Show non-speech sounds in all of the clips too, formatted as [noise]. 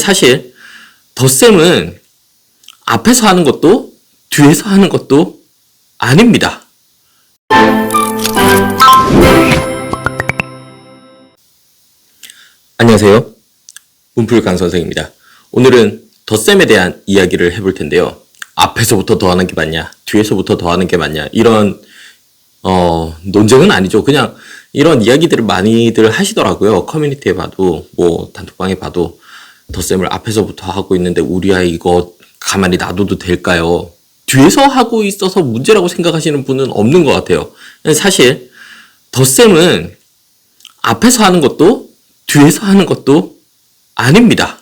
사실 덧셈은 앞에서 하는 것도 뒤에서 하는 것도 아닙니다. 안녕하세요. 문풀 강 선생입니다. 오늘은 덧셈에 대한 이야기를 해볼 텐데요. 앞에서부터 더하는 게 맞냐, 뒤에서부터 더하는 게 맞냐, 이런, 어, 논쟁은 아니죠. 그냥 이런 이야기들을 많이들 하시더라고요. 커뮤니티에 봐도, 뭐, 단톡방에 봐도, 덧셈을 앞에서부터 하고 있는데, 우리 아이 이거 가만히 놔둬도 될까요? 뒤에서 하고 있어서 문제라고 생각하시는 분은 없는 것 같아요. 사실, 덧셈은 앞에서 하는 것도 뒤에서 하는 것도 아닙니다.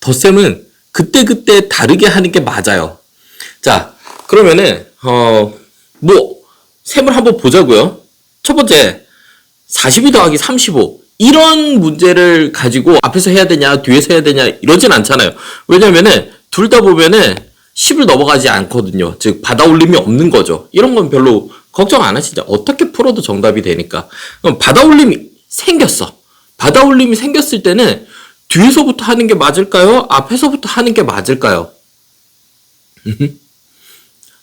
덧셈은 그때그때 다르게 하는 게 맞아요. 자, 그러면은, 어, 뭐, 셈을 한번 보자고요. 첫 번째, 42 더하기 35. 이런 문제를 가지고 앞에서 해야 되냐, 뒤에서 해야 되냐, 이러진 않잖아요. 왜냐면은, 둘 다 보면은 10을 넘어가지 않거든요. 즉, 받아 올림이 없는 거죠. 이런 건 별로 걱정 안 하시죠. 어떻게 풀어도 정답이 되니까. 그럼 받아 올림이 생겼어. 받아 올림이 생겼을 때는 뒤에서부터 하는 게 맞을까요? 앞에서부터 하는 게 맞을까요? [laughs]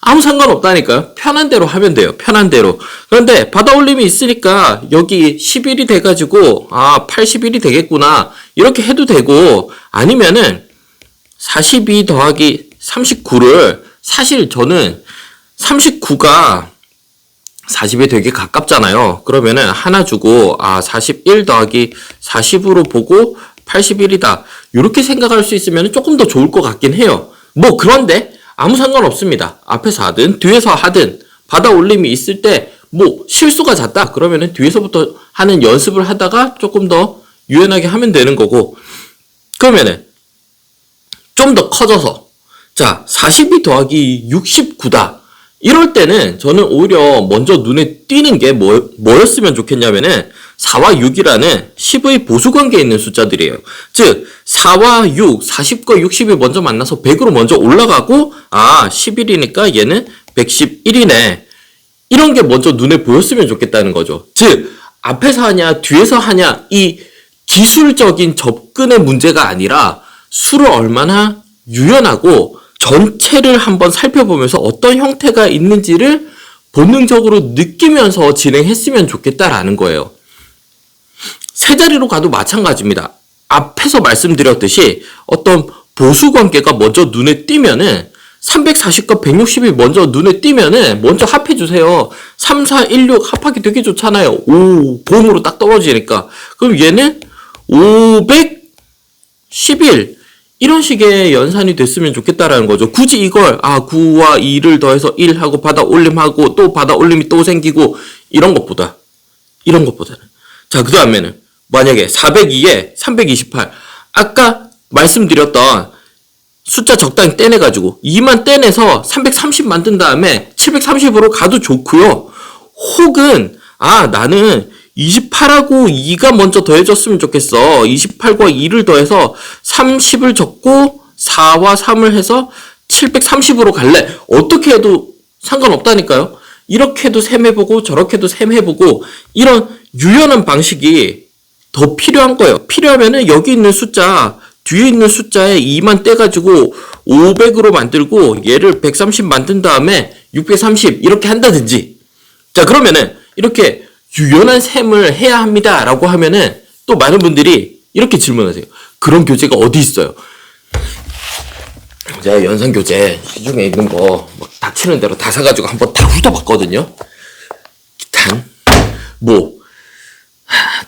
아무 상관없다니까요. 편한 대로 하면 돼요. 편한 대로. 그런데 받아 올림이 있으니까 여기 11이 돼가지고 아 81이 되겠구나 이렇게 해도 되고 아니면은 42 더하기 39를 사실 저는 39가 40에 되게 가깝잖아요. 그러면은 하나 주고 아 41 더하기 40으로 보고 81이다. 이렇게 생각할 수 있으면 조금 더 좋을 것 같긴 해요. 뭐 그런데 아무 상관없습니다. 앞에서 하든 뒤에서 하든 받아 올림이 있을 때 뭐 실수가 잦다 그러면은 뒤에서부터 하는 연습을 하다가 조금 더 유연하게 하면 되는 거고 그러면은 좀 더 커져서 자 42 더하기 69다. 이럴 때는 저는 오히려 먼저 눈에 띄는 게 뭐, 뭐였으면 좋겠냐면은 4와 6이라는 10의 보수관계에 있는 숫자들이에요. 즉 4와 6, 40과 60이 먼저 만나서 100으로 먼저 올라가고 아 11이니까 얘는 111이네. 이런 게 먼저 눈에 보였으면 좋겠다는 거죠. 즉 앞에서 하냐 뒤에서 하냐 이 기술적인 접근의 문제가 아니라 수를 얼마나 유연하고 전체를 한번 살펴보면서 어떤 형태가 있는지를 본능적으로 느끼면서 진행했으면 좋겠다라는 거예요. 세 자리로 가도 마찬가지입니다. 앞에서 말씀드렸듯이 어떤 보수 관계가 먼저 눈에 띄면은 340과 160이 먼저 눈에 띄면은 먼저 합해 주세요. 3, 4, 1, 6 합하기 되게 좋잖아요. 오, 보험으로 딱 떨어지니까. 그럼 얘는 511 이런 식의 연산이 됐으면 좋겠다라는 거죠. 굳이 이걸 아 9와 2를 더해서 1하고 받아 올림하고 또 받아 올림이 또 생기고 이런 것보다 이런 것보다는 자 그 다음에는 만약에 402에 328 아까 말씀드렸던 숫자 적당히 떼내가지고 2만 떼내서 330 만든 다음에 730으로 가도 좋고요. 혹은 아 나는 28하고 2가 먼저 더해졌으면 좋겠어. 28과 2를 더해서 30을 적고 4와 3을 해서 730으로 갈래. 어떻게 해도 상관없다니까요. 이렇게 해도 셈해보고 저렇게 해도 셈해보고 이런 유연한 방식이 더 필요한 거예요. 필요하면은 여기 있는 숫자 뒤에 있는 숫자에 2만 떼가지고 500으로 만들고 얘를 130 만든 다음에 630 이렇게 한다든지 자 그러면은 이렇게 유연한 셈을 해야 합니다. 라고 하면은 또 많은 분들이 이렇게 질문하세요. 그런 교재가 어디 있어요? 제가 연산 교재 시중에 있는 거뭐 닥치는 대로 다 사가지고 한번 다 훑어봤거든요. 기탄 뭐 하,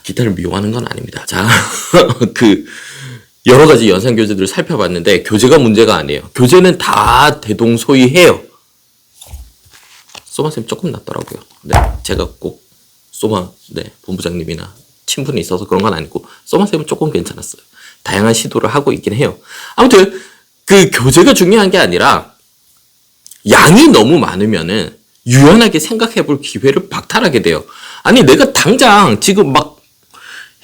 기타를 미워하는 건 아닙니다. 자, [laughs] 그 여러 가지 연산 교재들을 살펴봤는데 교재가 문제가 아니에요. 교재는 다 대동소이해요. 소마쌤 조금 낫더라고요. 네, 제가 꼭 소마 네 본부장님이나 친분이 있어서 그런 건 아니고 소마쌤은 조금 괜찮았어요. 다양한 시도를 하고 있긴 해요. 아무튼 그 교재가 중요한 게 아니라 양이 너무 많으면은 유연하게 생각해 볼 기회를 박탈하게 돼요. 아니 내가 당장 지금 막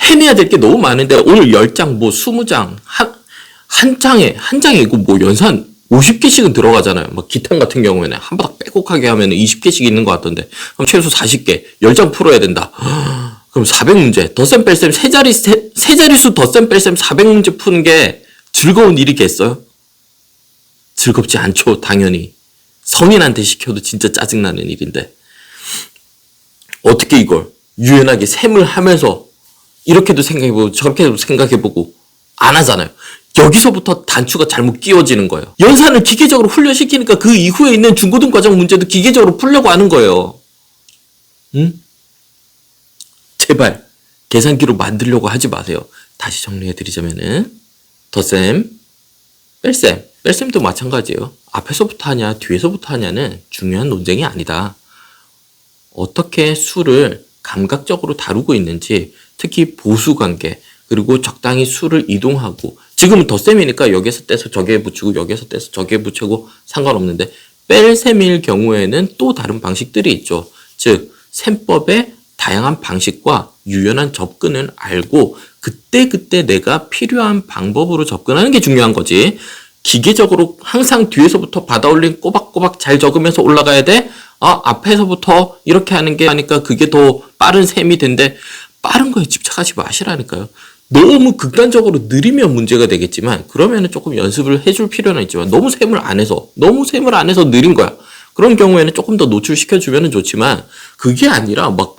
해내야 될 게 너무 많은데 오늘 10장 뭐 20장 한, 한 장에 한 장에 이거 뭐 연산 50개씩은 들어가잖아요. 막 기탄 같은 경우에는 한 바닥 빼곡하게 하면 20개씩 있는 것 같던데. 그럼 최소 40개, 10장 풀어야 된다. [gasps] 그럼 400문제, 덧셈 뺄셈 세 자리 세, 세 자릿수 덧셈 뺄셈 400문제 푸는 게 즐거운 일이겠어요? 즐겁지 않죠, 당연히. 성인한테 시켜도 진짜 짜증나는 일인데. 어떻게 이걸 유연하게 셈을 하면서 이렇게도 생각해보고 저렇게도 생각해보고 안 하잖아요. 여기서부터 단추가 잘못 끼워지는 거예요. 연산을 기계적으로 훈련시키니까 그 이후에 있는 중고등 과정 문제도 기계적으로 풀려고 하는 거예요. 응? 제발 계산기로 만들려고 하지 마세요. 다시 정리해드리자면은 덧셈, 뺄셈, 뺄셈도 마찬가지예요. 앞에서부터 하냐 뒤에서부터 하냐는 중요한 논쟁이 아니다. 어떻게 수를 감각적으로 다루고 있는지 특히 보수 관계 그리고 적당히 수를 이동하고 지금은 덧셈이니까 여기서 떼서 저기에 붙이고 여기서 떼서 저기에 붙이고 상관없는데 뺄 셈일 경우에는 또 다른 방식들이 있죠. 즉 셈법의 다양한 방식과 유연한 접근을 알고 그때 그때 내가 필요한 방법으로 접근하는 게 중요한 거지. 기계적으로 항상 뒤에서부터 받아올린 꼬박꼬박 잘 적으면서 올라가야 돼? 아, 앞에서부터 이렇게 하는 게 하니까 그게 더 빠른 셈이 된대. 빠른 거에 집착하지 마시라니까요. 너무 극단적으로 느리면 문제가 되겠지만, 그러면은 조금 연습을 해줄 필요는 있지만, 너무 셈을 안 해서, 너무 셈을 안 해서 느린 거야. 그런 경우에는 조금 더 노출시켜 주면 좋지만, 그게 아니라 막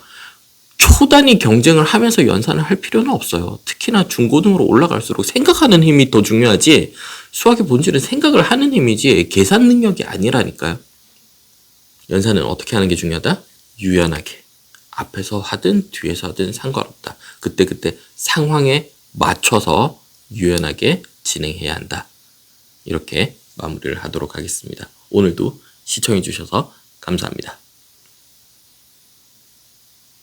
초단위 경쟁을 하면서 연산을 할 필요는 없어요. 특히나 중고등으로 올라갈수록 생각하는 힘이 더 중요하지 수학의 본질은 생각을 하는 힘이지 계산 능력이 아니라니까요. 연산은 어떻게 하는 게 중요하다? 유연하게. 앞에서 하든 뒤에서 하든 상관없다. 그때 그때 상황에 맞춰서 유연하게 진행해야 한다. 이렇게 마무리를 하도록 하겠습니다. 오늘도 시청해 주셔서 감사합니다.